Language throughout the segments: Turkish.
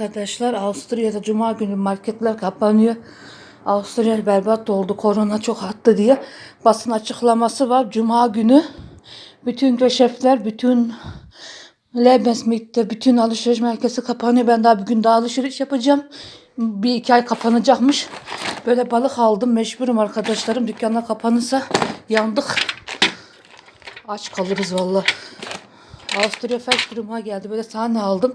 Arkadaşlar Avusturya'da Cuma günü marketler kapanıyor. Avusturya berbat oldu. Korona çok arttı diye. Basın açıklaması var. Cuma günü bütün köşefler, bütün Lebensmit'te bütün alışveriş merkezi kapanıyor. Ben daha bir gün daha alışveriş yapacağım. Bir iki ay kapanacakmış. Böyle balık aldım. Mecburum arkadaşlarım. Dükkanlar kapanırsa yandık. Aç kalırız valla. Avusturya felç duruma geldi. Böyle sahne aldım.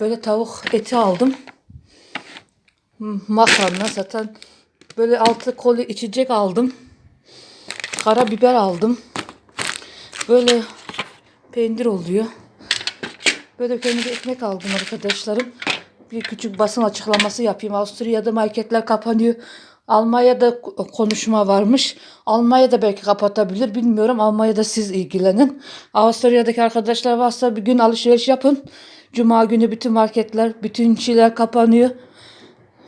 Böyle tavuk eti aldım. M- Makarna zaten. Böyle altı koli içecek aldım. Karabiber aldım. Böyle peynir oluyor. Böyle kendime ekmek aldım arkadaşlarım. Bir küçük basın açıklaması yapayım. Avusturya'da marketler kapanıyor. Almanya'da ko- konuşma varmış. Almanya'da belki kapatabilir. Bilmiyorum. Almanya'da siz ilgilenin. Avusturya'daki arkadaşlar varsa bir gün alışveriş yapın. Cuma günü bütün marketler, bütün şeyler kapanıyor.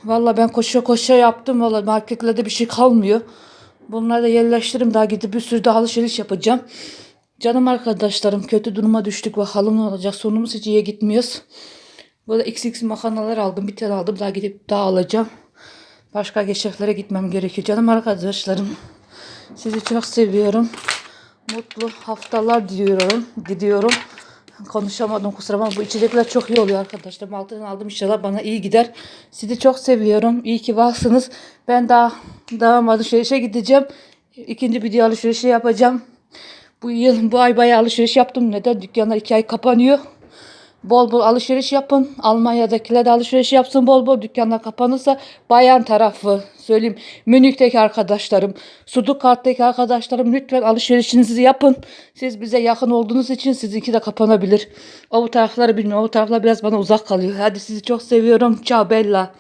Valla ben koşa koşa yaptım. Valla marketlerde bir şey kalmıyor. Bunları da yerleştiririm. Daha gidip bir sürü de alışveriş yapacağım. Canım arkadaşlarım kötü duruma düştük. Bakalım ne olacak. Sonumuz hiç iyiye gitmiyoruz. Böyle XX makarnalar aldım. Bir tane aldım. Daha gidip daha alacağım. Başka geçeflere gitmem gerekiyor. Canım arkadaşlarım. Sizi çok seviyorum. Mutlu haftalar diliyorum. Gidiyorum. Konuşamadım kusura bakma. Bu içecekler çok iyi oluyor arkadaşlar. Altından aldım inşallah bana iyi gider. Sizi çok seviyorum. İyi ki varsınız. Ben daha devam alışverişe gideceğim. İkinci video alışverişi yapacağım. Bu yıl bu ay bayağı alışveriş yaptım. Neden? Dükkanlar iki ay kapanıyor. Bol bol alışveriş yapın. Almanya'dakiler de alışveriş yapsın bol bol. Dükkanlar kapanırsa bayan tarafı söyleyeyim. Münih'teki arkadaşlarım, Stuttgart'taki arkadaşlarım lütfen alışverişinizi yapın. Siz bize yakın olduğunuz için sizinki de kapanabilir. O bu tarafları bilmiyorum. O taraflar biraz bana uzak kalıyor. Hadi sizi çok seviyorum. Ciao Bella.